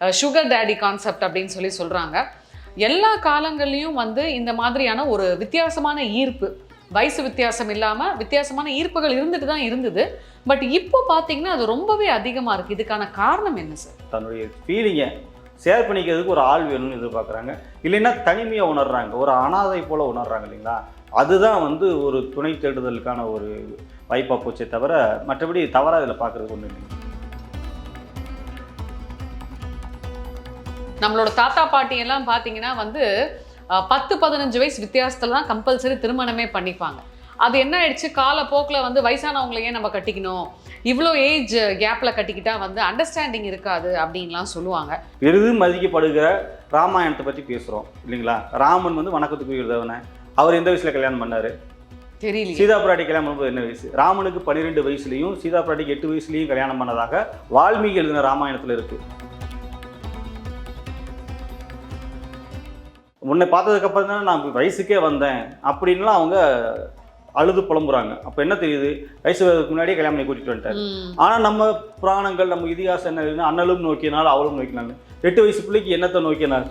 Sugar daddy concept அப்படின்னு சொல்லி சொல்கிறாங்க எல்லா காலங்கள்லையும் வந்து இந்த மாதிரியான ஒரு வித்தியாசமான ஈர்ப்பு வயசு வித்தியாசம் இல்லாமல் வித்தியாசமான ஈர்ப்புகள் இருந்துட்டு தான் இருந்தது. பட் இப்போ பார்த்தீங்கன்னா அது ரொம்பவே அதிகமாக இருக்குது இதுக்கான காரணம் என்ன சார் தன்னுடைய ஃபீலிங்கை ஷேர் பண்ணிக்கிறதுக்கு ஒரு ஆள் வேணும்னு எதிர்பார்க்குறாங்க. இல்லைன்னா தனிமையாக உணர்றாங்க. ஒரு அனாதை போல் உணர்றாங்க இல்லைங்களா? அதுதான் வந்து ஒரு துணை தேடுதலுக்கான ஒரு வாய்ப்பாக போச்சே தவிர மற்றபடி தவறாக இதில் பார்க்குறதுக்கு ஒன்றும் இல்லைங்க. நம்மளோட தாத்தா பாட்டி எல்லாம் பார்த்தீங்கன்னா வந்து பத்து பதினஞ்சு வயசு வித்தியாசத்தில் தான் கம்பல்சரி திருமணமே பண்ணிப்பாங்க. அது என்ன ஆயிடுச்சு? காலப்போக்கில் வந்து வயசானவங்களையே நம்ம கட்டிக்கணும்? இவ்வளோ ஏஜ் கேப்பில் கட்டிக்கிட்டா வந்து அண்டர்ஸ்டாண்டிங் இருக்காது அப்படின்லாம் சொல்லுவாங்க. பெரிதும் மதிக்கப்படுகிற ராமாயணத்தை பற்றி பேசுகிறோம் இல்லைங்களா? ராமன் வந்து வணக்கத்துக்குரியதவன அவர் எந்த வயசில் கல்யாணம் பண்ணார்? தெரியலையே. சீதா பிராட்டி கல்யாணம் பண்ணும்போது என்ன வயசு? ராமனுக்கு பன்னிரெண்டு வயசுலையும் சீதா பிராட்டிக்கு எட்டு வயசுலையும் கல்யாணம் பண்ணதாக வால்மீகி எழுதின ராமாயணத்தில் இருக்கு. உன்னை பார்த்ததுக்கு அப்புறம் தானே நான் வயசுக்கே வந்தேன் அப்படின்லாம் அவங்க அழுது புலம்புறாங்க. அப்போ என்ன தெரியுது? வயசு வரதுக்கு முன்னாடியே கல்யாணம் பண்ணி கூட்டிட்டு வந்துட்டார். ம். ஆனால் நம்ம புராணங்கள் நம்ம இதிகாசம் என்ன அண்ணலும் நோக்கினால் அவளும் நோக்கினாங்க. எட்டு வயசு பிள்ளைக்கு என்னத்தை நோக்கினார்?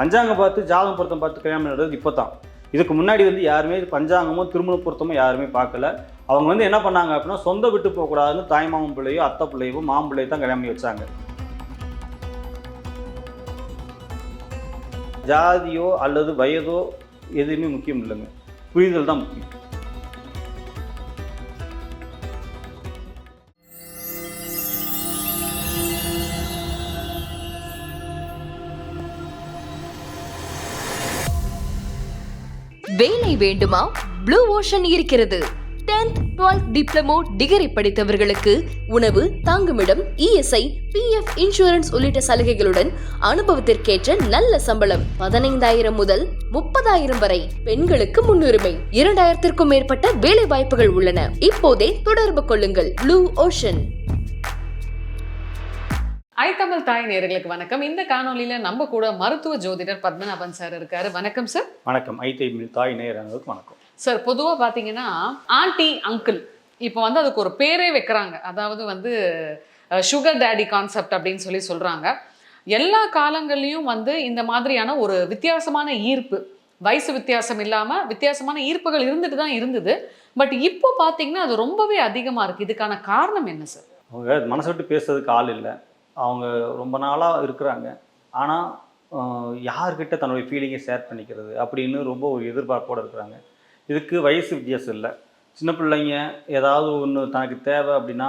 பஞ்சாங்கம் பார்த்து ஜாதகம் பொருத்தம் பார்த்து கல்யாணம் பண்ணுறது இப்போ தான் இதுக்கு முன்னாடி வந்து யாருமே பஞ்சாங்கமோ திருமண பொருத்தமோ யாருமே பார்க்கல. அவங்க வந்து என்ன பண்ணாங்க அப்படின்னா சொந்த விட்டு போகக்கூடாதுன்னு தாய் மாமன் பிள்ளையோ அத்தை பிள்ளையோ மாமன் பிள்ளையோ தான் கல்யாணம் பண்ணி வச்சாங்க. ஜாதியோ அல்லது வயதோ எதுவுமே முக்கியம் இல்லைங்க. புரிதல் தான் முக்கியம். வேலை வேண்டுமா? ப்ளூ ஓஷன் இருக்கிறது. 10th 12th டிப்ளமோ டிகிரி படித்தவர்களுக்கு உணவு தங்குமிடம் இஎஸ்ஐ பிஎஃப் இன்சூரன்ஸ் உள்ளிட்ட சலுகைகளுடன் அனுபவத்திற்கேற்ற நல்ல சம்பளம் பதினைந்தாயிரம் முதல் முப்பதாயிரம் வரை பெண்களுக்கு முன்னுரிமை. இரண்டாயிரத்திற்கும் மேற்பட்ட வேலை வாய்ப்புகள் உள்ளன. இப்போதே தொடர்பு கொள்ளுங்கள். ப்ளூ ஓஷன் ஐ தமிழ் தாய் நேயர்களுக்கு வணக்கம். இந்த காணொளியில நம்ம கூட மருத்துவ ஜோதிடர் பத்மநாபன் சார் இருக்காரு. வணக்கம் சார். வணக்கம். ஐத்தை தாய் நேயர்களுக்கு வணக்கம். சார் பொதுவாக பார்த்தீங்கன்னா ஆண்டி அங்கிள் இப்போ வந்து அதுக்கு ஒரு பேரே வைக்கிறாங்க. அதாவது வந்து சுகர் டேடி கான்செப்ட் அப்படின்னு சொல்லி சொல்கிறாங்க எல்லா காலங்கள்லையும் வந்து இந்த மாதிரியான ஒரு வித்தியாசமான ஈர்ப்பு வயசு வித்தியாசம் இல்லாமல் வித்தியாசமான ஈர்ப்புகள் இருந்துட்டு தான் இருந்தது. பட் இப்போ பார்த்தீங்கன்னா அது ரொம்பவே அதிகமாக இருக்குது இதுக்கான காரணம் என்ன சார்? அவங்க மனசு விட்டு பேசுறதுக்கு ஆள் இல்லை. அவங்க ரொம்ப நாளாக இருக்கிறாங்க. ஆனால் யார்கிட்ட தன்னுடைய ஃபீலிங்கை ஷேர் பண்ணிக்கிறது அப்படின்னு ரொம்ப ஒரு எதிர்பார்ப்போடு இருக்கிறாங்க. இதுக்கு வயசு வித்தியாசம் இல்லை. சின்ன பிள்ளைங்க ஏதாவது ஒன்று தனக்கு தேவை அப்படின்னா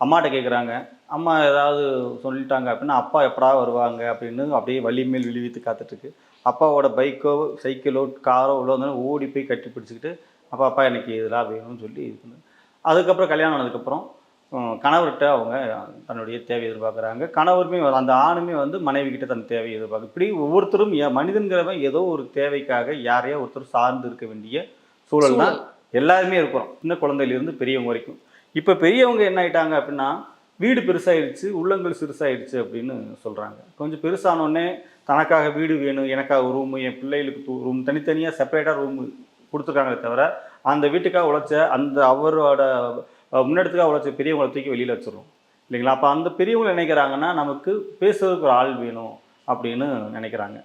அம்மாட்ட கேட்குறாங்க அம்மா ஏதாவது சொல்லிட்டாங்க அப்படின்னா அப்பா எப்படா வருவாங்க? அப்படின்னு அப்படியே வலி மேல் விழுவித்து காத்துட்ருக்கு. அப்பாவோட பைக்கோ சைக்கிளோ காரோ உள்ள இருந்தாலும் ஓடி போய் கட்டி பிடிச்சிக்கிட்டு அப்பா அப்பா எனக்கு இதெல்லாம் வேணும்னு சொல்லி இது பண்ணு. அதுக்கப்புறம் கல்யாணம் ஆனதுக்கப்புறம் கணவர்கிட்ட அவங்க தன்னுடைய தேவை எதிர்பார்க்குறாங்க. கணவருமே அந்த ஆணுமே வந்து மனைவிக்கிட்ட தன் தேவையை எதிர்பார்க்கு. இப்படி ஒவ்வொருத்தரும் மனிதன்கிறவன் ஏதோ ஒரு தேவைக்காக யாரையோ ஒருத்தர் சார்ந்து இருக்க வேண்டிய சூழல். தான் எல்லாருமே இருக்கிறோம். சின்ன குழந்தையிலிருந்து பெரியவங்க வரைக்கும். இப்போ பெரியவங்க என்ன ஆயிட்டாங்க அப்படின்னா வீடு பெருசாயிருச்சு உள்ளங்கள் சிறுசாயிருச்சு அப்படின்னு சொல்கிறாங்க கொஞ்சம் பெருசானோடனே தனக்காக வீடு வேணும் எனக்காக ரூமு என் பிள்ளைகளுக்கு ரூம் தனித்தனியாக செப்பரேட்டாக ரூம் கொடுத்துருக்காங்களே தவிர அந்த வீட்டுக்காக உழைச்ச அந்த அவரோட முன்னெடுத்துக்காக உழைச்ச பெரியவங்களை தூக்கி வெளியில் வச்சிடுறோம். இல்லைங்களா? அப்போ அந்த பெரியவங்க நினைக்கிறாங்கன்னா நமக்கு பேசுறதுக்கு ஒரு ஆள் வேணும் அப்படின்னு நினைக்கிறாங்க.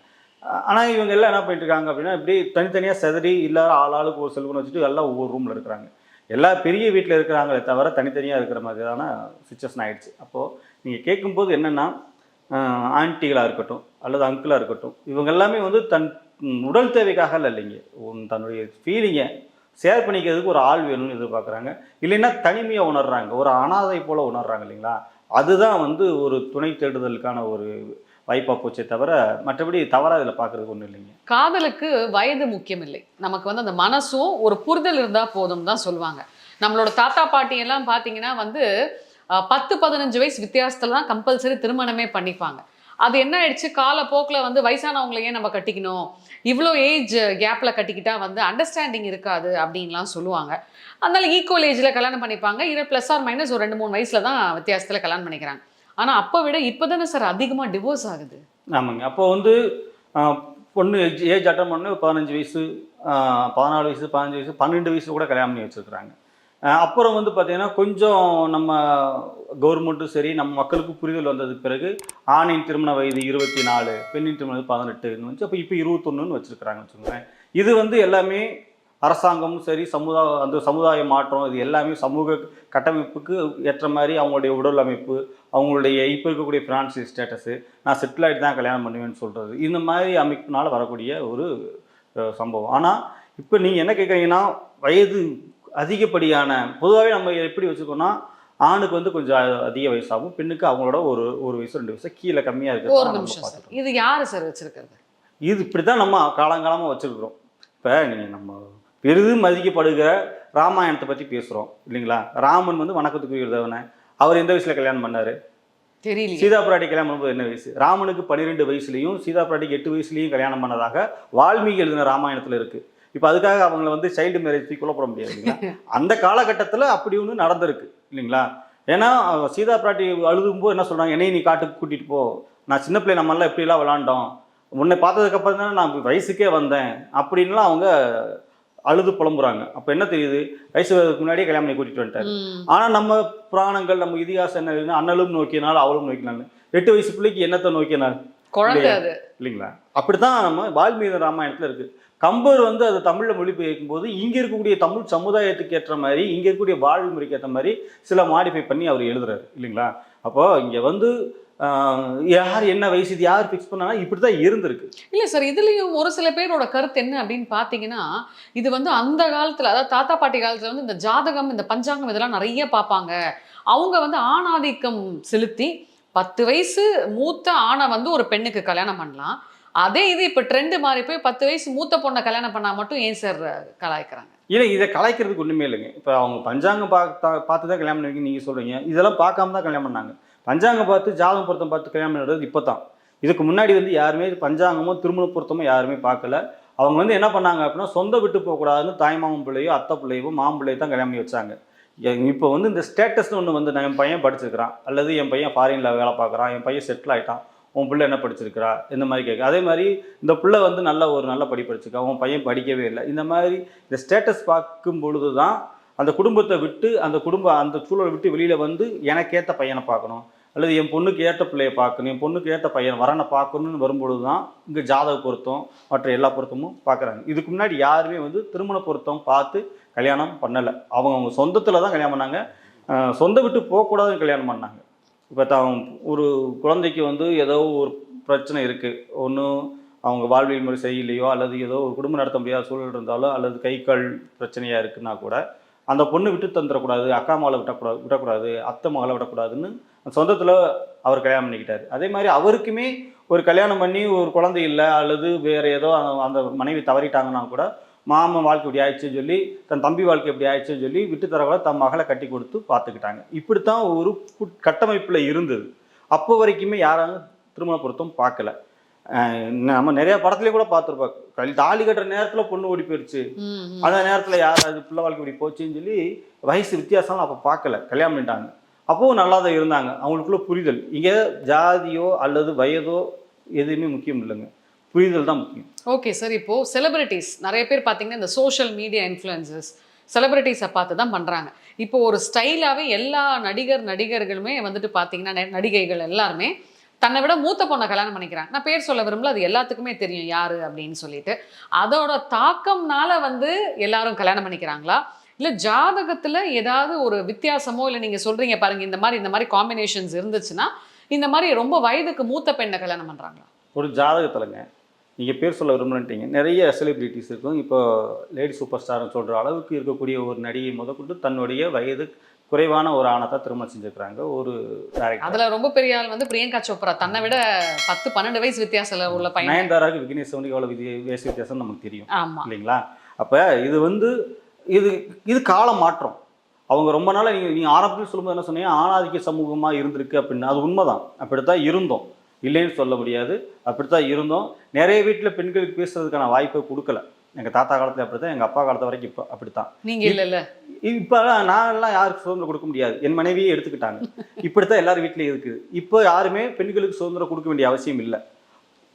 ஆனால் இவங்க எல்லாம் என்ன பண்ணிட்டு இருக்காங்க அப்படின்னா இப்படி தனித்தனியாக செதறி எல்லாரும் ஆள் ஆளுக்கு ஒரு செல்வன் வச்சுட்டு எல்லாம் ஒவ்வொரு ரூமில் இருக்கிறாங்க. எல்லா பெரிய வீட்டில் இருக்கிறாங்களே தவிர தனித்தனியாக இருக்கிற மாதிரியான சுச்சுவேஷன் ஆகிடுச்சு அப்போது நீங்கள் கேட்கும்போது என்னென்னா ஆன்ட்டிகளாக இருக்கட்டும் அல்லது அங்கிளாக இருக்கட்டும் இவங்க எல்லாமே வந்து தன் உடல் தேவைக்காக இல்லை இல்லைங்க. உன் தன்னுடைய ஃபீலிங்கை ஷேர் பண்ணிக்கிறதுக்கு ஒரு ஆள் வேணும்னு எதிர்பார்க்குறாங்க. இல்லைன்னா தனிமையாக உணர்றாங்க. ஒரு அனாதை போல் உணர்றாங்க இல்லைங்களா? அதுதான் வந்து ஒரு துணை தேடுதலுக்கான ஒரு வாய்ப்பாக போச்சே தவிர மற்றபடி தவறாக இதில் பார்க்குறதுக்கு ஒன்றும் இல்லைங்க. காதலுக்கு வயது முக்கியம் இல்லை நமக்கு வந்து அந்த மனசும் ஒரு புரிதல் இருந்தால் போதும் தான் சொல்லுவாங்க. நம்மளோட தாத்தா பாட்டி எல்லாம் பார்த்தீங்கன்னா வந்து பத்து பதினஞ்சு வயசு வித்தியாசத்தில் தான் கம்பல்சரி திருமணமே பண்ணிப்பாங்க. அது என்ன ஆயிடுச்சு? காலப்போக்கில் வந்து வயசானவங்களையே நம்ம கட்டிக்கணும்? இவ்வளோ ஏஜ் கேப்பில் கட்டிக்கிட்டா வந்து அண்டர்ஸ்டாண்டிங் இருக்காது அப்படின்லாம் சொல்லுவாங்க. அதனால ஈக்குவல் ஏஜில் கல்யாணம் பண்ணிப்பாங்க. இது ப்ளஸ் ஆர் மைனஸ் ஒரு ரெண்டு மூணு வயசில் தான் வித்தியாசத்தில் கல்யாணம் பண்ணிக்கிறாங்க. ஆனால் அப்போ விட இப்போ தானே சார் அதிகமாக டிவோர்ஸ் ஆகுது. ஆமாங்க. அப்போ வந்து பொண்ணு ஏஜ் ஏஜ் அட்டன் பண்ணு பதினஞ்சு வயசு பதினாலு வயசு பதினஞ்சு வயசு பன்னெண்டு வயசு கூட கல்யாணம் பண்ணி வச்சுருக்குறாங்க. அப்புறம் வந்து பார்த்தீங்கன்னா கொஞ்சம் நம்ம கவர்மெண்ட்டும் சரி நம்ம மக்களுக்கு புரிதல் வந்ததுக்கு பிறகு ஆணின் திருமண வயது இருபத்தி நாலு பெண்ணின் திருமண வயது பதினெட்டுன்னு வச்சு அப்போ இப்போ இருபத்தொன்னுன்னு வச்சுருக்குறாங்கன்னு வச்சுக்கோங்களேன். இது வந்து எல்லாமே அரசாங்கமும் சரி சமுதாய அந்த சமுதாய மாற்றம் இது எல்லாமே சமூக கட்டமைப்புக்கு ஏற்ற மாதிரி அவங்களுடைய உடல் அமைப்பு அவங்களுடைய இப்போ இருக்கக்கூடிய ஃபினான்சியல் ஸ்டேட்டஸு நான் செட்டில் ஆகிட்டு தான் கல்யாணம் பண்ணுவேன்னு சொல்கிறது இந்த மாதிரி அமைப்பினால் வரக்கூடிய ஒரு சம்பவம். ஆனால் இப்போ நீங்கள் என்ன கேட்குறீங்கன்னா வயது அதிகப்படியான பொதுவாகவே நம்ம எப்படி வச்சுக்கோன்னா ஆணுக்கு வந்து கொஞ்சம் அதிக வயசாகும் பெண்ணுக்கு அவங்களோட ஒரு ஒரு வயசு ரெண்டு வயசு கீழே கம்மியாக ஒரு இருக்கிறது நம்ம நிமிஷம் சார். இது யாரு சார் வச்சிருக்கிறது? இது இப்படி தான் நம்ம காலங்காலமாக வச்சுருக்குறோம். இப்போ நீங்கள் நம்ம பெரிதும் மதிக்கப்படுகிற ராமாயணத்தை பற்றி பேசுகிறோம் இல்லைங்களா? ராமன் வந்து வணக்கத்துக்குரியதவன அவர் எந்த வயசில் கல்யாணம் பண்ணார்? தெரியலையே. சீதா பிராட்டி கல்யாணம் பண்ணும்போது என்ன வயசு? ராமனுக்கு பன்னிரெண்டு வயசுலையும் சீதா பிராட்டிக்கு எட்டு வயசுலையும் கல்யாணம் பண்ணதாக வால்மீகி எழுதின ராமாயணத்தில் இருக்குது இப்போ அதுக்காக அவங்கள வந்து சைல்டு மேரேஜ் போட முடியாது இல்லைங்களா? அந்த காலகட்டத்தில் அப்படி ஒன்று நடந்திருக்கு இல்லைங்களா? ஏன்னா சீதா பிராட்டி அழுதும்போது என்ன சொல்கிறாங்க என்னையும் நீ காட்டுக்கு கூட்டிகிட்டு போ. நான் சின்ன பிள்ளை நம்மளாம் எப்படிலாம் விளாண்டோம்? உன்னை பார்த்ததுக்கப்புறம் தானே நான் வயசுக்கே வந்தேன். அப்படின்லாம் அவங்க அழுது புலம்புறாங்க. அப்போ என்ன தெரியுது? வயசு வரதுக்கு முன்னாடியே கல்யாணம் பண்ணி கூட்டிகிட்டு வந்துட்டாரு. ஆனால் நம்ம புராணங்கள் நம்ம இதிகாசம் என்ன அண்ணலும் நோக்கினால் அவளும் நோக்கினாள் எட்டு வயசு பிள்ளைக்கு என்னத்தை நோக்கினாள் இல்லைங்களா? அப்படித்தான் நம்ம வால்மீகி ராமாயணத்தில் இருக்கு. கம்பர் வந்து அது தமிழில் மொழிபெயர்க்கும் போது இங்கே இருக்கக்கூடிய தமிழ் சமுதாயத்துக்கு ஏற்ற மாதிரி இங்கே இருக்கக்கூடிய வாழ்வு முறைக்கு ஏற்ற மாதிரி சில மாடிஃபை பண்ணி அவர் எழுதுறாரு. இல்லைங்களா? அப்போ இங்கே வந்து யார் என்ன வயசு இது யார் ஃபிக்ஸ் பண்ணா இப்படி தான் இருந்திருக்கு. இல்ல சார் இதுலயும் ஒரு சில பேரோட கருத்து என்ன அப்படின்னு பாத்தீங்கன்னா இது வந்து அந்த காலத்துல அதாவது தாத்தா பாட்டி காலத்துல வந்து இந்த ஜாதகம் இந்த பஞ்சாங்கம் இதெல்லாம் நிறைய பார்ப்பாங்க அவங்க வந்து ஆணாதிக்கம் செலுத்தி பத்து வயசு மூத்த ஆணை வந்து ஒரு பெண்ணுக்கு கல்யாணம் பண்ணலாம். அதே இது இப்ப ட்ரெண்ட் மாறி போய் பத்து வயசு மூத்த பொண்ணை கல்யாணம் பண்ணா மட்டும் ஏன் சார் கலாய்க்கிறாங்க? இல்லை இதை கலாய்க்கிறதுக்கு ஒன்றுமே இல்லைங்க. இப்போ அவங்க பஞ்சாங்கம் பார்த்தா பார்த்து தான் கல்யாணம் பண்ணி நீங்கள் சொல்கிறீங்க இதெல்லாம் பார்க்காம தான் கல்யாணம் பண்ணாங்க. பஞ்சாங்கம் பார்த்து ஜாதகம் பொருத்தம் பார்த்து கல்யாணம் பண்ணுறது இப்போ தான் இதுக்கு முன்னாடி வந்து யாருமே பஞ்சாங்கமோ திருமண பொருத்தமோ யாருமே பார்க்கல. அவங்க வந்து என்ன பண்ணாங்க அப்படின்னா சொந்த விட்டு போகக்கூடாதுன்னு தாய்மாமன் பிள்ளையோ அத்தை பிள்ளையோ மாமன் பிள்ளையோ தான் கல்யாணம் பண்ணி வச்சாங்க. இப்போ வந்து இந்த ஸ்டேட்டஸ்னு ஒன்று வந்து நான் என் பையன் படிச்சிருக்கிறான். அல்லது என் பையன் ஃபாரினில் வேலை பார்க்குறான் என் பையன் செட்டில் ஆகிட்டான் உன் பிள்ளை என்ன படிச்சிருக்கிறா இந்த மாதிரி கேட்க. அதே மாதிரி இந்த பிள்ளை வந்து நல்ல ஒரு நல்ல படி படிச்சிருக்கா உன் பையன் படிக்கவே இல்லை. இந்த மாதிரி இந்த ஸ்டேட்டஸ் பார்க்கும் பொழுது தான் அந்த குடும்பத்தை விட்டு அந்த குடும்ப அந்த சூழலை விட்டு வெளியில் வந்து எனக்கேற்ற பையனை பார்க்கணும். அல்லது என் பொண்ணுக்கு ஏற்ற பிள்ளையை பார்க்கணும் என் பொண்ணுக்கு ஏற்ற பையன் வரனை பார்க்கணும்னு வரும்பொழுது தான் இங்கே ஜாதக பொருத்தம் மற்ற எல்லா பொருத்தமும் பார்க்குறாங்க. இதுக்கு முன்னாடி யாருமே வந்து திருமண பொருத்தம் பார்த்து கல்யாணம் பண்ணலை. அவங்க அவங்க சொந்தத்தில் தான் கல்யாணம் பண்ணாங்க. சொந்த விட்டு போகக்கூடாதுன்னு கல்யாணம் பண்ணாங்க. இப்போ தான் ஒரு குழந்தைக்கு வந்து ஏதோ ஒரு பிரச்சனை இருக்குது ஒன்றும் அவங்க வாழ்வியல் முறை செய்யலையோ அல்லது ஏதோ ஒரு குடும்பம் நடத்த முடியாத சூழல் இருந்தாலோ அல்லது கை கால் பிரச்சனையாக இருக்குன்னா கூட அந்த பொண்ணு விட்டு தந்துடக்கூடாது அக்கா மகளை விட்டக்கூடாது விடக்கூடாது அத்தை மகளை விடக்கூடாதுன்னு சொந்தத்தில் அவர் கல்யாணம் பண்ணிக்கிட்டாரு. அதே மாதிரி அவருக்குமே ஒரு கல்யாணம் பண்ணி ஒரு குழந்தை இல்லை அல்லது வேறு ஏதோ அந்த- அந்த மனைவி தவறிட்டாங்கன்னா கூட மாமன் வாழ்க்கை இப்படி ஆயிடுச்சுன்னு சொல்லி தன் தம்பி வாழ்க்கை இப்படி ஆயிடுச்சுன்னு சொல்லி விட்டு தரக்கூட தன் மகளை கட்டி கொடுத்து பார்த்துக்கிட்டாங்க. இப்படித்தான் ஒரு கட்டமைப்புல இருந்தது. அப்போ வரைக்குமே யாரும் திருமண பொருத்தம் பார்க்கல. நம்ம நிறைய படத்துலயே கூட பார்த்துருப்போம். கல் தாலி கட்டுற நேரத்துல பொண்ணு ஓடி ம். அந்த நேரத்துல யார் அது பிள்ளை வாழ்க்கை இப்படி போச்சுன்னு சொல்லி வயசு வித்தியாசம் அப்போ பார்க்கல. கல்யாணம் பண்ணிட்டாங்க. அப்போவும் நல்லா தான் இருந்தாங்க. அவங்களுக்குள்ள புரிதல். இங்கே ஜாதியோ அல்லது வயதோ எதுவுமே முக்கியம் இல்லைங்க. புரிதல் தான் முக்கியம். ஓகே சார் இப்போ செலிபிரிட்டிஸ் நிறைய பேர் பார்த்தீங்கன்னா இந்த சோஷியல் மீடியா இன்ஃப்ளூயன்சஸ் செலிபிரிட்டிஸை பார்த்து தான் பண்ணுறாங்க இப்போ ஒரு ஸ்டைலாகவே எல்லா நடிகர் நடிகர்களுமே வந்துட்டு பார்த்தீங்கன்னா நடிகைகள் எல்லாருமே தன்னை விட மூத்த பொண்ணை கல்யாணம் பண்ணிக்கிறாங்க. நான் பேர் சொல்ல விரும்பல அது எல்லாத்துக்குமே தெரியும் யாரு அப்படின்னு சொல்லிட்டு. அதோட தாக்கம்னால வந்து எல்லாரும் கல்யாணம் பண்ணிக்கிறாங்களா? இல்லை ஜாதகத்தில் ஏதாவது ஒரு வித்தியாசமோ இல்லை நீங்கள் சொல்கிறீங்க பாருங்க இந்த மாதிரி இந்த மாதிரி காம்பினேஷன்ஸ் இருந்துச்சுன்னா இந்த மாதிரி ரொம்ப வயதுக்கு மூத்த பெண்ணை கல்யாணம் பண்ணுறாங்களா ஒரு ஜாதகத்துலங்க. நீங்கள் பேர் சொல்ல விரும்பலன்ட்டீங்க நிறைய செலிபிரிட்டிஸ் இருக்கும். இப்போ லேடி சூப்பர் ஸ்டார்னு சொல்கிற அளவுக்கு இருக்கக்கூடிய ஒரு நடிகை முதற்கொண்டு தன்னுடைய வயது குறைவான ஒரு ஆணை தான் திருமணம் செஞ்சுக்கிறாங்க ஒரு டேரக்டர் அதுல ரொம்ப பெரிய ஆள் வந்து பிரியங்கா சோப்ரா. தன்னை விட பத்து பன்னெண்டு வயசு வித்தியாசத்துல உள்ள பையன். நயன்தாராக்கு விக்னேஷ் சவனுக்கு எவ்வளோ வித்தியாசம் நமக்கு தெரியும். இல்லைங்களா? அப்போ இது வந்து இது இது கால மாற்றம் அவங்க ரொம்ப நாளாக நீங்கள் நீங்கள் ஆரம்பத்தில் சொல்லும்போது என்ன சொன்னீங்க? ஆணாதிக்க சமூகமாக இருந்திருக்கு அப்படின்னு. அது உண்மைதான். அப்படித்தான் இருந்தோம். இல்லைன்னு சொல்ல முடியாது. அப்படித்தான் இருந்தோம். நிறைய வீட்டில் பெண்களுக்கு பேசுறதுக்கான வாய்ப்பை கொடுக்கல. எங்கள் தாத்தா காலத்தில் அப்படித்தான் எங்கள் அப்பா காலத்து வரைக்கும் இப்போ அப்படித்தான். நீங்க இல்ல இல்ல இப்போ நான்லாம் யாருக்கு சுதந்திரம் கொடுக்க முடியாது. என் மனைவியே எடுத்துக்கிட்டாங்க. இப்படித்தான் எல்லார் வீட்லேயும் இருக்குது இப்போ யாருமே பெண்களுக்கு சுதந்திரம் கொடுக்க வேண்டிய அவசியம் இல்லை.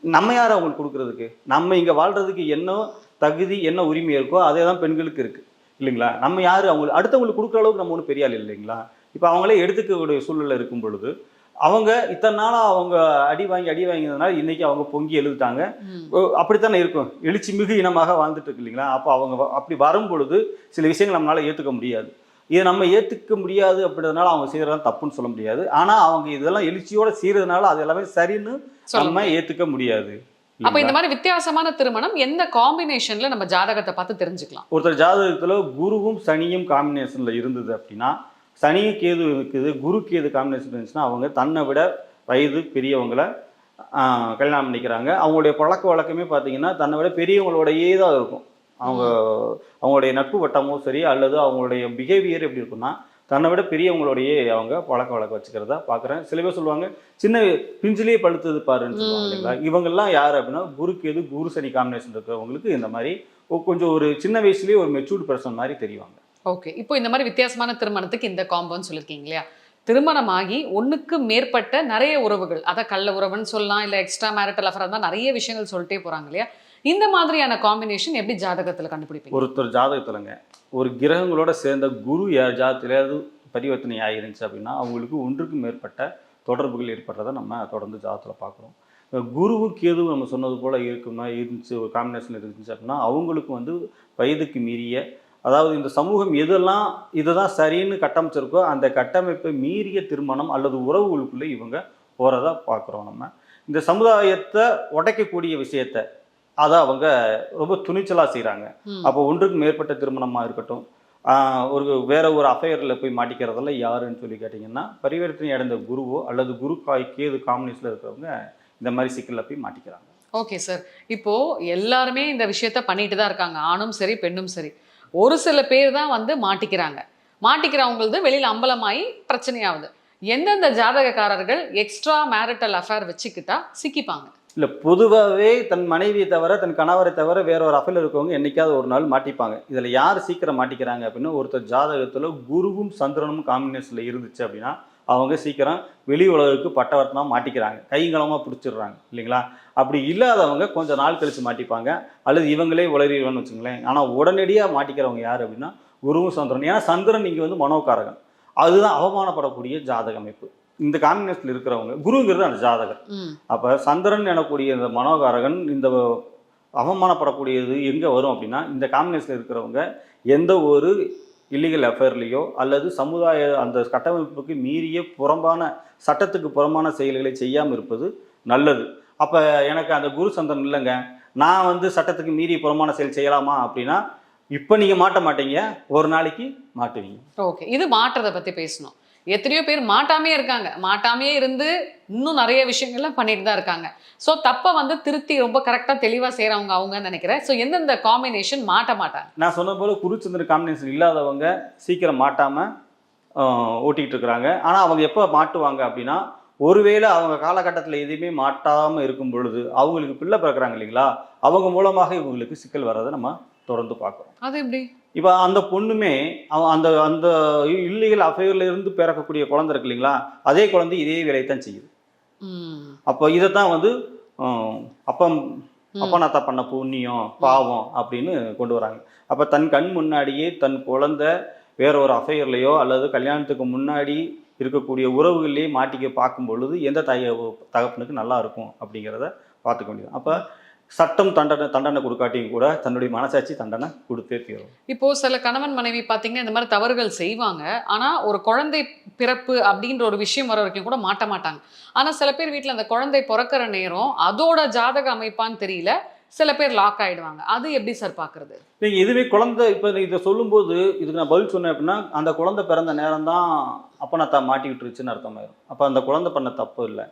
நம்ம யார் அவங்களுக்கு கொடுக்கறதுக்கு? நம்ம இங்கே வாழ்றதுக்கு என்ன தகுதி என்ன உரிமை இருக்கோ அதே தான் பெண்களுக்கு இருக்குது இல்லைங்களா? நம்ம யார்? அவங்க அடுத்தவங்களுக்கு கொடுக்குற அளவுக்கு நம்ம ஒன்றும் பெரிய ஆள் இல்லைங்களா? இப்போ அவங்களே எடுத்துக்கக்கூடிய சூழ்நிலை இருக்கும் பொழுது அவங்க இத்தனை நாளாக அவங்க அடி வாங்கி அடி வாங்கினதுனால இன்னைக்கு அவங்க பொங்கி எழுதுட்டாங்க. அப்படித்தானே இருக்கும். எழுச்சி மிகு இனமாக வாழ்ந்துட்டு இருக்கு இல்லைங்களா? அப்போ அவங்க அப்படி வரும் பொழுது சில விஷயங்கள் நம்மளால ஏற்றுக்க முடியாது. இதை நம்ம ஏற்றுக்க முடியாது அப்படின்றதுனால அவங்க செய்யறதெல்லாம் தப்புன்னு சொல்ல முடியாது. ஆனால் அவங்க இதெல்லாம் எழுச்சியோட செய்யறதுனால அது எல்லாமே சரின்னு நம்ம ஏற்றுக்க முடியாது. அப்ப இந்த மாதிரி வித்தியாசமான திருமணம் எந்த காம்பினேஷன்ல நம்ம ஜாதகத்தை பார்த்து தெரிஞ்சுக்கலாம்? ஒருத்தர் ஜாதகத்தில் குருவும் சனியும் காம்பினேஷனில் இருந்தது அப்படின்னா சனி கேது இருக்குது குரு கேது காம்பினேஷன் இருந்துச்சுன்னா அவங்க தன்னை விட வயது பெரியவங்களை கல்யாணம் பண்ணிக்கிறாங்க. அவங்களுடைய பழக்க வழக்கமே பார்த்தீங்கன்னா தன்னை விட பெரியவங்களோடையே தான் இருக்கும். அவங்க அவங்களுடைய நட்பு வட்டமோ சரி அல்லது அவங்களுடைய பிஹேவியர் எப்படி இருக்குன்னா தன்னை விட பெரியவங்களோடையே அவங்க பழக்க வழக்கம் வச்சுக்கிறதா பார்க்குறேன் சில பேர் சொல்லுவாங்க சின்ன பிஞ்சிலேயே பழுத்தது பாருன்னு சொல்லுவாங்க. இல்லைங்களா? இவங்கெல்லாம் யார் அப்படின்னா குரு கேது குரு சனி காம்பினேஷன் இருக்கிறவங்களுக்கு இந்த மாதிரி கொஞ்சம் ஒரு சின்ன வயசுலயே ஒரு மெச்சூர்ட் பர்சன் மாதிரி தெரிவாங்க. ஓகே இப்போ இந்த மாதிரி வித்தியாசமான திருமணத்துக்கு இந்த காம்போன்னு சொல்லியிருக்கீங்க இல்லையா? திருமணமாகி ஒண்ணுக்கு மேற்பட்ட நிறைய உறவுகள் அதை கள்ள உறவுன்னு சொல்லலாம் இல்லை எக்ஸ்ட்ரா மேரிட்டல் அஃபர் தான் நிறைய விஷயங்கள் சொல்லிட்டே போறாங்க இல்லையா? இந்த மாதிரியான காம்பினேஷன் எப்படி ஜாதகத்தில் கண்டுபிடிப்பீங்க? ஒருத்தர் ஜாதகத்துலங்க ஒரு கிரகங்களோட சேர்ந்த குரு யார் ஜாதத்திலேயாவது பரிவர்த்தனை ஆகிருந்துச்சு அப்படின்னா அவங்களுக்கு ஒன்றுக்கு மேற்பட்ட தொடர்புகள் ஏற்படுறதை நம்ம தொடர்ந்து ஜாதத்தில் பார்க்குறோம். குருவுக்கு எதுவும் நம்ம சொன்னது போல் இருக்குன்னா இருந்துச்சு ஒரு காம்பினேஷன் இருந்துச்சு அப்படின்னா அவங்களுக்கு வந்து வயதுக்கு மீறிய அதாவது இந்த சமூகம் எதெல்லாம் இதுதான் சரின்னு கட்டமைச்சிருக்கோ அந்த கட்டமைப்பை மீறிய திருமணம் அல்லது உறவுகளுக்குள்ளே இவங்க போகிறதா பார்க்குறோம் நம்ம. இந்த சமுதாயத்தை உடைக்கக்கூடிய விஷயத்த அதை அவங்க ரொம்ப துணிச்சலாக செய்கிறாங்க. அப்போ ஒன்றுக்கு மேற்பட்ட திருமணமாக இருக்கட்டும் ஒரு வேற ஒரு அஃபையரில் போய் மாட்டிக்கிறதெல்லாம் யாருன்னு சொல்லி கேட்டிங்கன்னா பரிவர்த்தனை அடைந்த குருவோ அல்லது குரு காய் கேது காம்பினேஷனில் இருக்கிறவங்க இந்த மாதிரி சிக்கலில் போய் மாட்டிக்கிறாங்க. ஓகே சார் இப்போ எல்லாருமே இந்த விஷயத்த பண்ணிட்டு தான் இருக்காங்க. ஆணும் சரி பெண்ணும் சரி. ஒரு சில பேர் தான் வந்து மாட்டிக்கிறாங்க. மாட்டிக்கிறவங்களது வெளியில அம்பலமாயி பிரச்சனையாகுது. எந்தெந்த ஜாதகக்காரர்கள் எக்ஸ்ட்ரா மேரிட்டல் அஃபேர் வச்சுக்கிட்டா சிக்கிப்பாங்க? இல்லை பொதுவாகவே தன் மனைவியை தவிர தன் கணவரை தவிர வேற ஒரு அஃபைல் இருக்கவங்க என்றைக்காவது ஒரு நாள் மாட்டிப்பாங்க. இதில் யார் சீக்கிரம் மாட்டிக்கிறாங்க அப்படின்னா ஒருத்தர் ஜாதகத்தில் குருவும் சந்திரனும் காம்பினேஷனில் இருந்துச்சு அப்படின்னா அவங்க சீக்கிரம் வெளி உலகுக்கு பட்டவர்த்தமாக மாட்டிக்கிறாங்க. கைங்களமாக பிடிச்சிடுறாங்க இல்லைங்களா? அப்படி இல்லாதவங்க கொஞ்சம் நாள் கழித்து மாட்டிப்பாங்க. அல்லது இவங்களே உளறிடுவான்னு வச்சுங்களேன் ஆனால் உடனடியாக மாட்டிக்கிறவங்க யார் அப்படின்னா குருவும் சந்திரன் ஏன்னா சந்திரன் இங்கே வந்து மனோகாரகன். அதுதான் அவமானப்படக்கூடிய ஜாதக அமைப்பு இந்த காம்பினேஷனில் இருக்கிறவங்க குருங்கிறது அந்த ஜாதகர். அப்போ சந்திரன் எனக்கூடிய இந்த மனோகாரகன் இந்த அவமானப்படக்கூடியது எங்கே வரும் அப்படின்னா இந்த காம்பினேஷனில் இருக்கிறவங்க எந்த ஒரு இல்லீகல் அஃபேர்லேயோ அல்லது சமுதாய அந்த கட்டமைப்புக்கு மீறிய புறம்பான சட்டத்துக்கு புறம்பான செயல்களை செய்யாமல் இருப்பது நல்லது. அப்போ எனக்கு அந்த குரு சந்திரன் இல்லைங்க. நான் வந்து சட்டத்துக்கு மீறி புறம்பான செயல் செய்யலாமா அப்படின்னா இப்போ நீங்கள் மாட்ட மாட்டீங்க ஒரு நாளைக்கு மாட்டுவீங்க. ஓகே. இது மாற்றத்தை பத்தி பேசணும். எத்தனையோ பேர் மாட்டாமே இருக்காங்க. மாட்டாமே இருந்து இன்னும் நிறைய விஷயங்கள்லாம் பண்ணிட்டு தான் இருக்காங்க. ஸோ தப்பை வந்து திருத்தி ரொம்ப கரெக்டாக தெளிவாக செய்கிறவங்க அவங்கன்னு நினைக்கிறேன். ஸோ எந்தெந்த காம்பினேஷன் மாட்ட மாட்டாங்க? நான் சொன்ன போல குருச்சந்திரன் காம்பினேஷன் இல்லாதவங்க சீக்கிரம் மாட்டாமல் ஓட்டிகிட்டு இருக்கிறாங்க ஆனால் அவங்க எப்போ மாட்டுவாங்க அப்படின்னா ஒருவேளை அவங்க காலகட்டத்தில் எதுவுமே மாட்டாமல் இருக்கும் பொழுது அவங்களுக்கு பிள்ளை பிறக்கிறாங்க இல்லைங்களா? அவங்க மூலமாக இவங்களுக்கு சிக்கல் வர்றதை நம்ம தொடர்ந்து பார்க்குறோம். அது எப்படி? இப்போ அந்த பொண்ணுமே அந்த அந்த இல்லீகல் அஃபேர்ல இருந்து பிறக்கக்கூடிய குழந்தை இருக்கு இல்லைங்களா? அதே குழந்தை இதே வேலையை தான் செய்யுது அப்போ இதைத்தான் வந்து ஆஹ், அப்பம் ம். அப்பனாத்தா பண்ண புண்ணியம் பாவம் அப்படின்னு கொண்டு வராங்க. அப்போ தன் கண் முன்னாடியே தன் குழந்தை வேற ஒரு அஃபையர்லையோ அல்லது கல்யாணத்துக்கு முன்னாடி இருக்கக்கூடிய உறவுகள்லேயே மாட்டிக்க பார்க்கும் பொழுது எந்த தாய தகப்பனுக்கு நல்லா இருக்கும் அப்படிங்கிறத பார்த்துக்க வேண்டியது அப்போ சட்டம் தண்டனை தண்டனை கொடுக்காட்டியும் கூட தன்னுடைய மனசாட்சி தண்டனை கொடுத்தே தீரும். இப்போ சில கணவன் மனைவி பார்த்தீங்கன்னா இந்த மாதிரி தவறுகள் செய்வாங்க. ஆனா ஒரு குழந்தை பிறப்பு அப்படின்ற ஒரு விஷயம் வர வரைக்கும் கூட மாட்ட மாட்டாங்க. ஆனா சில பேர் வீட்ல அந்த குழந்தை பிறக்கிற நேரம் அதோட ஜாதக அமைப்பான்னு தெரியல. சில பேர் லாக் ஆயிடுவாங்க. அது எப்படி சார் பாக்குறது? நீங்கள் இதுவே குழந்தை இப்போ இதை சொல்லும்போது இதுக்கு நான் பதில் சொன்னேன் அப்படின்னா அந்த குழந்தை பிறந்த நேரம் தான் அப்பனாத்தா மாட்டி விட்டுருச்சுன்னு அர்த்தமாயிரும். அப்போ அந்த குழந்தை பண்ண தப்பு இல்லை.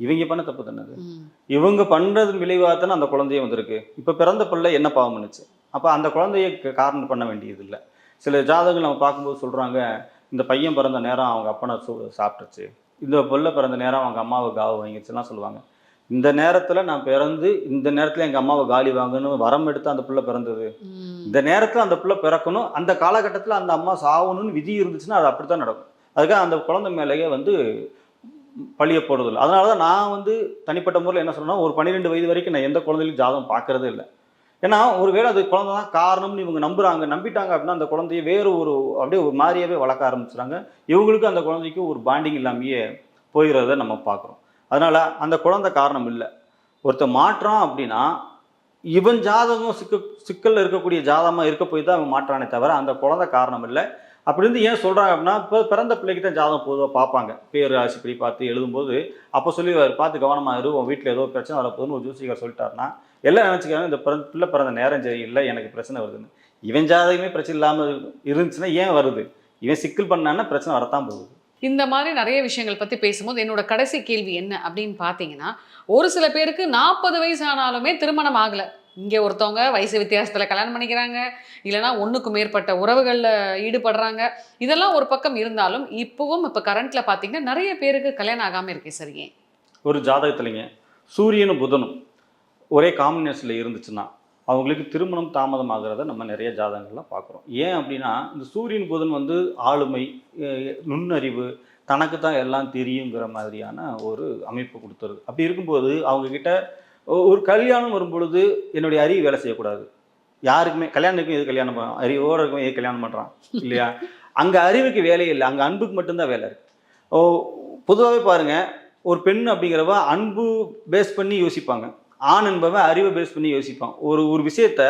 இவங்க பண்ண தப்பு தானே அது? ம். இவங்க பண்ணுறது விளைவாக தானே அந்த குழந்தைய வந்திருக்கு. இப்போ பிறந்த பிள்ளை என்ன பாவம் பண்ணுச்சு? அப்போ அந்த குழந்தைய காரணம் பண்ண வேண்டியது இல்லை சில ஜாதகங்கள் நம்ம பார்க்கும்போது சொல்கிறாங்க இந்த பையன் பிறந்த நேரம் அவங்க அப்பனை சு சாப்பிட்டுச்சு இந்த பிள்ளை பிறந்த நேரம் அவங்க அம்மாவை காவு வாங்கிச்சுலாம் சொல்லுவாங்க. இந்த நேரத்தில் நான் பிறந்து இந்த நேரத்தில் எங்கள் அம்மாவை காலி வாங்கணும் வரம் எடுத்து அந்த பிள்ளை பிறந்தது. இந்த நேரத்தில் அந்த பிள்ளை பிறக்கணும் அந்த காலகட்டத்தில் அந்த அம்மா சாகணும்னு விதி இருந்துச்சுன்னா அது அப்படி தான் நடக்கும். அதுக்காக அந்த குழந்தை மேலேயே வந்து பழிய போடுறதில்ல அதனால தான் நான் வந்து தனிப்பட்ட முறையில் என்ன சொன்னால் ஒரு பன்னிரெண்டு வயது வரைக்கும் நான் எந்த குழந்தையும் ஜாதகம் பார்க்கறதே இல்லை. ஏன்னா ஒருவேளை அது குழந்தை தான் காரணம்னு இவங்க நம்புகிறாங்க நம்பிட்டாங்க அப்படின்னா அந்த குழந்தைய வேறு ஒரு அப்படியே ஒரு மாதிரியாவே வளர்க்க ஆரம்பிச்சுறாங்க இவங்களுக்கு அந்த குழந்தைக்கு ஒரு பாண்டிங் இல்லாமையே போயிடுறத நம்ம பார்க்குறோம். அதனால் அந்த குழந்தை காரணம் இல்லை. ஒருத்தன் மாற்றான் அப்படின்னா இவன் ஜாதகம் சிக்க சிக்கலில் இருக்கக்கூடிய ஜாதகமாக இருக்க போய் தான் அவன் மாற்றானே தவிர அந்த குழந்தை காரணம் இல்லை. அப்படி இருந்து ஏன் சொல்கிறாங்க அப்படின்னா இப்போ பிறந்த பிள்ளைக்கு தான் ஜாதகம் பொதுவாக பார்ப்பாங்க. பேர் ராசிப்படி பார்த்து எழுதும்போது அப்போ சொல்லி பார்த்து கவனமாக இரு உன் வீட்டில் ஏதோ பிரச்சனை வரப்போகுதுன்னு ஒரு ஜோசிகர் சொல்லிட்டாருன்னா எல்லாம் நினச்சிக்காங்க இந்த பிறந்த பிள்ளை பிறந்த நேரம் சரியில்லை எனக்கு பிரச்சனை வருதுன்னு. இவன் ஜாதகமே பிரச்சனை இல்லாமல் இருந்துச்சுன்னா ஏன் வருது? இவன் சிக்கல் பண்ணான்னா பிரச்சனை வரத்தான் போகுது. இந்த மாதிரி நிறைய விஷயங்கள் பற்றி பேசும்போது என்னோட கடைசி கேள்வி என்ன அப்படின்னு பார்த்தீங்கன்னா ஒரு சில பேருக்கு நாற்பது வயசு ஆனாலுமே திருமணம் ஆகலை. இங்கே ஒருத்தவங்க வயசு வித்தியாசத்தில் கல்யாணம் பண்ணிக்கிறாங்க. இல்லைன்னா ஒன்றுக்கு மேற்பட்ட உறவுகளில் ஈடுபடுறாங்க. இதெல்லாம் ஒரு பக்கம் இருந்தாலும் இப்போவும் இப்போ கரண்ட்டில் பார்த்தீங்கன்னா நிறைய பேருக்கு கல்யாணம் ஆகாமல் இருக்கே சரிங்க ஒரு ஜாதகத்துலைங்க சூரியனும் புதனும் ஒரே காம்பினேஷனில் இருந்துச்சுன்னா அவங்களுக்கு திருமணம் தாமதமாகிறத நம்ம நிறைய ஜாதகங்கள்லாம் பார்க்குறோம் ஏன் அப்படின்னா இந்த சூரியன் புதன் வந்து ஆளுமை நுண்ணறிவு தனக்கு தான் எல்லாம் தெரியுங்கிற மாதிரியான ஒரு அமைப்பு கொடுத்துருது. அப்படி இருக்கும்போது அவங்கக்கிட்ட ஒரு கல்யாணம் வரும் பொழுது என்னுடைய அறிவு வேலை செய்யக்கூடாது. யாருக்குமே கல்யாணத்துக்கும் எது கல்யாணம் பண்ண அறிவோட இருக்கும் எது கல்யாணம் பண்ணுறான் இல்லையா? அங்கே அறிவுக்கு வேலையே இல்லை அங்கே அன்புக்கு மட்டும்தான் வேலை இருக்குது ஓ பொதுவாகவே பாருங்கள் ஒரு பெண் அப்படிங்கிறவ அன்பு பேஸ் பண்ணி யோசிப்பாங்க. ஆண் என்பவன் அறிவை பேஸ் பண்ணி யோசிப்பான். ஒரு ஒரு விஷயத்த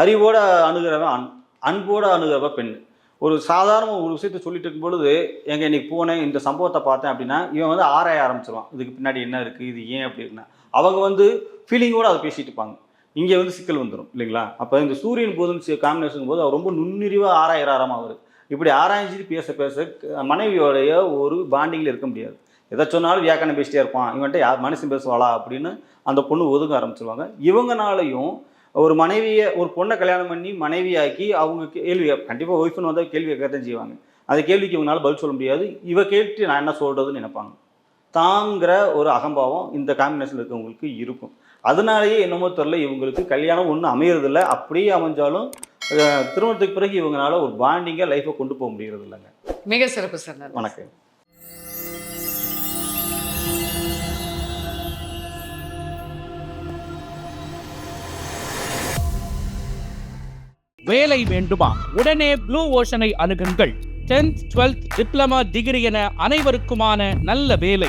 அறிவோட அணுகிறவன் ஆண் அன்போட அணுகிறவ பெண். ஒரு சாதாரண ஒரு விஷயத்த சொல்லிட்டு இருக்கும் பொழுது எங்கே இன்னைக்கு போனேன் இந்த சம்பவத்தை பார்த்தேன் அப்படின்னா இவன் வந்து ஆராய ஆரம்பிச்சிருவான். இதுக்கு பின்னாடி என்ன இருக்குது இது ஏன் அப்படின்னா அவங்க வந்து ஃபீலிங்கோட அதை பேசிட்டு இருப்பாங்க. இங்கே வந்து சிக்கல் வந்துடும் இல்லைங்களா? அப்போ இந்த சூரியன் போதும் காம்பினேஷன் போது அவர் ரொம்ப நுண்ணிறிவாக ஆராயிறாராம் அவர். இப்படி ஆராய்ஞ்சிட்டு பேச பேச மனைவியோடைய ஒரு பாண்டிங்கில் இருக்க முடியாது. எதை சொன்னாலும் வியாக்கணம் பேசிட்டே இருப்பான். இவன்ட்ட யார் மனுஷன் பேசுவாளா அப்படின்னு அந்த பொண்ணு ஒதுங்க ஆரம்பிச்சிருவாங்க. இவங்கனாலையும் ஒரு மனைவியை ஒரு பொண்ணை கல்யாணம் பண்ணி மனைவியாக்கி அவங்க கேள்வி கண்டிப்பாக ஒய்ஃப்னு வந்தால் கேள்வி கேட்கத்தான் செய்வாங்க. அந்த கேள்விக்கு இவங்களால பதில் சொல்ல முடியாது. இவ கேட்டு நான் என்ன சொல்கிறதுன்னு நினைப்பாங்க. தாங்கிற ஒரு அகம்பாவம் இந்த காம்பினேஷனில் இருக்கவங்களுக்கு இருக்கும். அதனாலேயே என்னமோ தெரில இவங்களுக்கு கல்யாணம் ஒன்றும் அமையறதில்ல. அப்படியே அமைஞ்சாலும் திருமணத்துக்கு பிறகு இவங்களால ஒரு பாண்டிங்காக லைஃப்பை கொண்டு போக முடியறது இல்லைங்க. மிக சிறப்பு சார். வணக்கம். வேலை வேண்டுமா? உடனே ப்ளூ ஓஷனை அணுகுங்கள். 10th 12th டிப்ளமா டிகிரி என அனைவருக்குமான நல்ல வேலை.